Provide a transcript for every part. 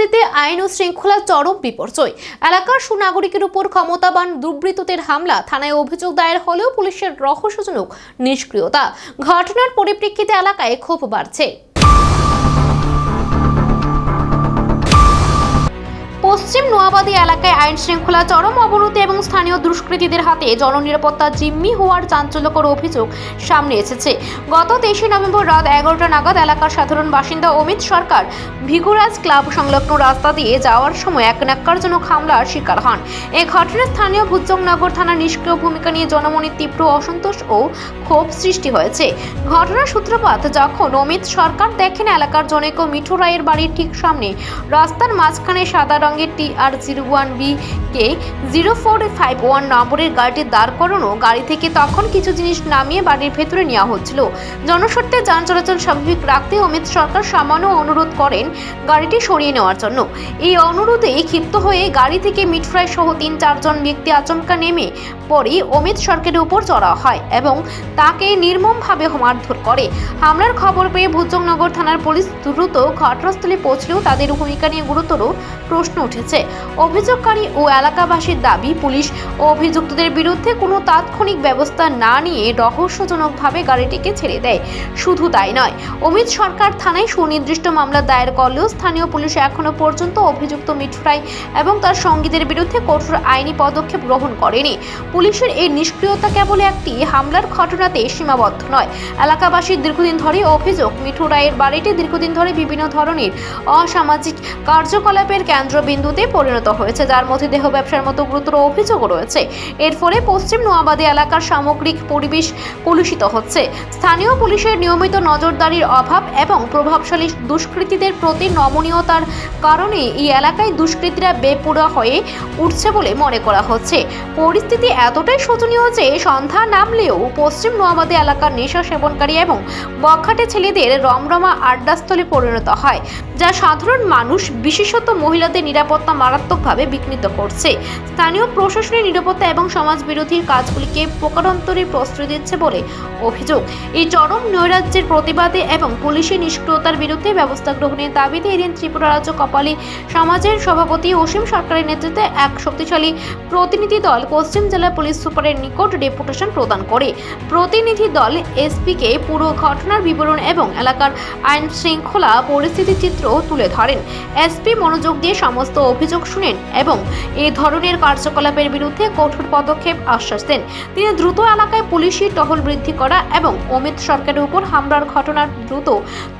নোয়াবাদীতে আইন ও শৃঙ্খলা চরম বিপর্যয়। এলাকার সুনাগরিকের উপর ক্ষমতাবান দুর্বৃত্তদের হামলা, থানায় অভিযোগ দায়ের হলেও পুলিশের রহস্যজনক নিষ্ক্রিয়তা। ঘটনার পরিপ্রেক্ষিতে এলাকায় ক্ষোভ বাড়ছে। পশ্চিম নোয়াবাদী এলাকায় আইন শৃঙ্খলা চরম অবনতি এবং স্থানীয় দুষ্কৃতীদের হাতে জননিরাপত্তা জিম্মি হওয়ার চাঞ্চল্যকর অভিযোগ সামনে এসেছে। গত তেইশে নভেম্বর রাত এগারোটা নাগাদ এলাকার সাধারণ বাসিন্দা অমিত সরকার ভিগুরাজ ক্লাব সংলগ্ন রাস্তা দিয়ে যাওয়ার সময় এক ন্যাক্কারজনক হামলার শিকার হন। এ ঘটনায় স্থানীয় ভুজংনগর থানার নিষ্ক্রিয় ভূমিকা নিয়ে জনমনে তীব্র অসন্তোষ ও ক্ষোভ সৃষ্টি হয়েছে। ঘটনার সূত্রপাত যখন অমিত সরকার দেখেন এলাকার জনৈক মিঠু রায়ের বাড়ির ঠিক সামনে রাস্তার মাঝখানে সাদা রঙের T R zero one B K zero four five one নম্বরের গাড়িটি দাঁড় করানো গাড়ি থেকে তখন কিছু জিনিস নামিয়ে বাড়ির ভেতরে নেওয়া হচ্ছিল। জনস্বার্থে যান চলাচল স্বাভাবিক রাখতে অমিত সরকার সামান্য অনুরোধ করেন গাড়িটি সরিয়ে নেওয়ার জন্য। এই অনুরোধে ক্ষিপ্ত হয়ে গাড়ি থেকে মিটফ্রাই সহ তিন চারজন ব্যক্তি আচমকা নেমে পরে অমিত সরকারের উপর চড়া হয় এবং তাকে নির্মমভাবে মারধর করে। হামলার খবর পেয়ে ভুজংনগর থানার পুলিশ দ্রুত ঘটনাস্থলে পৌঁছলেও তাদের ভূমিকা নিয়ে গুরুতর প্রশ্ন উঠেছে। অভিযোগকারী ও এলাকাবাসীর দাবি, পুলিশ অভিযুক্তদের বিরুদ্ধে কোনো তাৎক্ষণিক ব্যবস্থা না নিয়ে রহস্যজনকভাবে গাড়িটিকে ছেড়ে দেয়। শুধু তাই নয়, অমিত সরকার থানায় সুনির্দিষ্ট মামলা দায়ের করলেও স্থানীয় পুলিশ এখনও পর্যন্ত অভিযুক্ত মিঠুরাই এবং তার সঙ্গীদের বিরুদ্ধে কঠোর আইনি পদক্ষেপ গ্রহণ করেনি। পুলিশের এই নিষ্ক্রিয়তা কেবল একটি হামলার ঘটনাতে সীমাবদ্ধ নয়। এলাকাবাসীর দীর্ঘদিন ধরে অভিযোগ, মিঠু রায়ের বাড়িটি দীর্ঘদিন ধরে বিভিন্ন ধরনের অসামাজিক কার্যকলাপের কেন্দ্রবিন্দুতে পরিণত হয়েছে, যার মধ্যে দেহ ব্যবসার মতো গুরুতর অভিযোগও রয়েছে। এর ফলে পশ্চিম নোয়াবাদী এলাকার সামগ্রিক পরিবেশ কলুষিত হচ্ছে। স্থানীয় পুলিশের নিয়মিত নজরদারির অভাব এবং প্রভাবশালী দুষ্কৃতীদের প্রতি নমনীয়তার কারণে এই এলাকায় দুষ্কৃতীরা বেপুরা হয়ে উঠছে বলে মনে করা হচ্ছে। পরিস্থিতি এতটাই শোচনীয় যে সন্ধ্যা নামলেও পশ্চিম নোয়াবাদী এলাকার নেশা সেবনকারী এবং বখাটে ছেলেদের রমরমা আড্ডাস্থলে পরিণত হয়। যা সাধারণ মানুষ, বিশেষত মহিলাদের নিরাপত্তা মারাত্মকভাবে বিঘ্নিত করছে। স্থানীয় প্রশাসনের নিরাপত্তা এবং সমাজ বিরোধী কাজগুলিকে প্রকারান্তরে প্রশ্রয় দিচ্ছে বলে অভিযোগ। এই চরম নৈরাজ্যের প্রতিবাদে এবং পুলিশি নিষ্ক্রিয়তার বিরুদ্ধে ব্যবস্থা গ্রহণের দাবিতে এদিন ত্রিপুরা রাজ্য কপালী সমাজের সভাপতি অসীম সরকারের নেতৃত্বে এক শক্তিশালী প্রতিনিধি দল পশ্চিম জেলা পুলিশ সুপারের নিকট ডেপুটেশন প্রদান করে। প্রতিনিধি দল এসপিকে পুরো ঘটনার বিবরণ এবং এলাকার আইন শৃঙ্খলা পরিস্থিতি চিত্র তুলে ধরেন। এসপি মনোযোগ দিয়ে সমস্ত অভিযোগ শুনেন এবং এই ধরনের কার্যকলাপের বিরুদ্ধে কঠোর পদক্ষেপ আশ্বাস দেন। তিনি দ্রুত এলাকায় পুলিশি টহল বৃদ্ধি করা এবং অমিত সরকারের উপর হামলার ঘটনার দ্রুত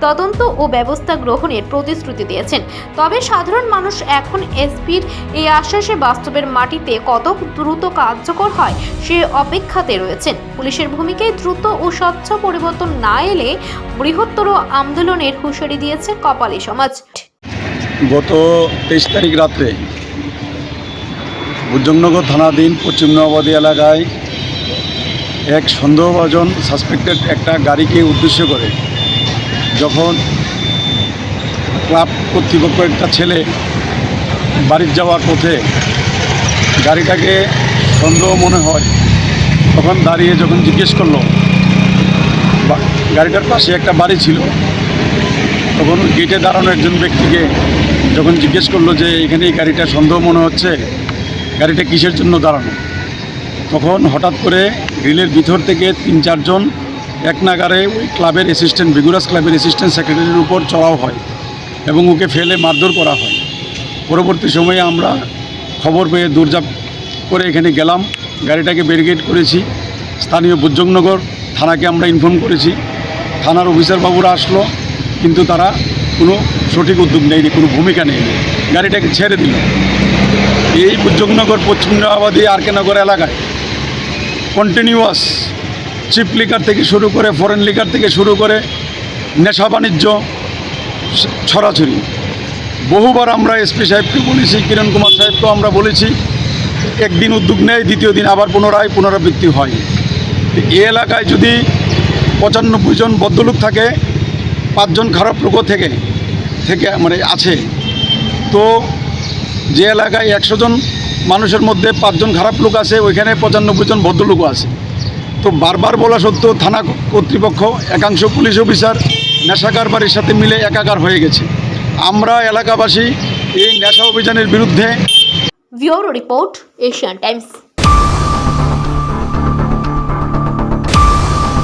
তদন্ত ও ব্যবস্থা গ্রহণের প্রতিশ্রুতি দিয়েছেন। তবে সাধারণ মানুষ এখন এসপির এই আশ্বাসে বাস্তবের মাটিতে কত দ্রুত কার্যকর হয় সে অপেক্ষাতে রয়েছেন। পুলিশের ভূমিকায় দ্রুত ও স্বচ্ছ পরিবর্তন না এলে বৃহত্তর আন্দোলনের হুঁশিয়ারি দিয়েছে কপালী সমাজ। গত তেইশ তারিখ রাত্রে বুজংনগর থানাধীন পশ্চিম নবাবাদী এলাকায় এক সন্দেহভাজন সাসপেক্টেড একটা গাড়িকে উদ্দেশ্য করে যখন ক্লাব কর্তৃপক্ষ একটা ছেলে বাড়ির যাওয়ার পথে গাড়িটাকে সন্দেহ মনে হয়, তখন দাঁড়িয়ে যখন জিজ্ঞেস করল গাড়িটার পাশে একটা বাড়ি ছিল তখন গেটে দাঁড়ানো একজন ব্যক্তিকে যখন জিজ্ঞেস করল যে, এখানে এই গাড়িটা সন্দেহ মনে হচ্ছে? গাড়িটা কিসের জন্য দাঁড়ানো? তখন হঠাৎ করে গ্রিলের ভিতর থেকে তিন, চারজন এক নাগারে ওই ক্লাবের অ্যাসিস্ট্যান্ট বিগুরাস ক্লাবের অ্যাসিস্ট্যান্ট সেক্রেটারির উপর চড়াও হয় এবং ওকে ফেলে মারধর করা হয়। পরবর্তী সময়ে আমরা খবর পেয়ে দৌড়ঝাঁপ করে এখানে গেলাম। গাড়িটাকে ব্যারিকেড করেছি। স্থানীয় বুজ্জংনগর থানাকে আমরা ইনফর্ম করেছি। থানার অফিসারবাবুরা আসলো। কিন্তু তারা কোনো সঠিক উদ্যোগ নেয়নি, কোনো ভূমিকা নেয়নি। গাড়িটাকে ছেড়ে দিল। এই বুজ্জংনগর পশ্চিমবাদী আরকেনগর এলাকায় কন্টিনিউয়াস চিপ লিকার থেকে শুরু করে ফরেন লিকার থেকে শুরু করে নেশা বাণিজ্য ছড়াছড়ি। বহুবার আমরা এসপি সাহেবকে বলেছি, কিরণ কুমার সাহেবকেও আমরা বলেছি, একদিন উদ্যোগ নেয়, দ্বিতীয় দিন আবার পুনরায়, পুনরাবৃত্তি হয়। এই এলাকায় যদি পঁচানব্বই জন বদ্ধলোক থাকে পাঁচজন খারাপ লোকও থেকে থেকে মানে আছে। তো যে এলাকায় একশো জন মানুষের মধ্যে পাঁচজন খারাপ লোক আছে, ওইখানে পঁচানব্বই জন ভদ্রলোকও আছে। তো বারবার বলা সত্ত্বেও থানা কর্তৃপক্ষ, একাংশ পুলিশ অফিসার নেশা কারবারের সাথে মিলে একাকার হয়ে গেছে। আমরা এলাকাবাসী এই নেশা অভিযানের বিরুদ্ধে ব্যুরো রিপোর্ট, এশিয়ান টাইমস।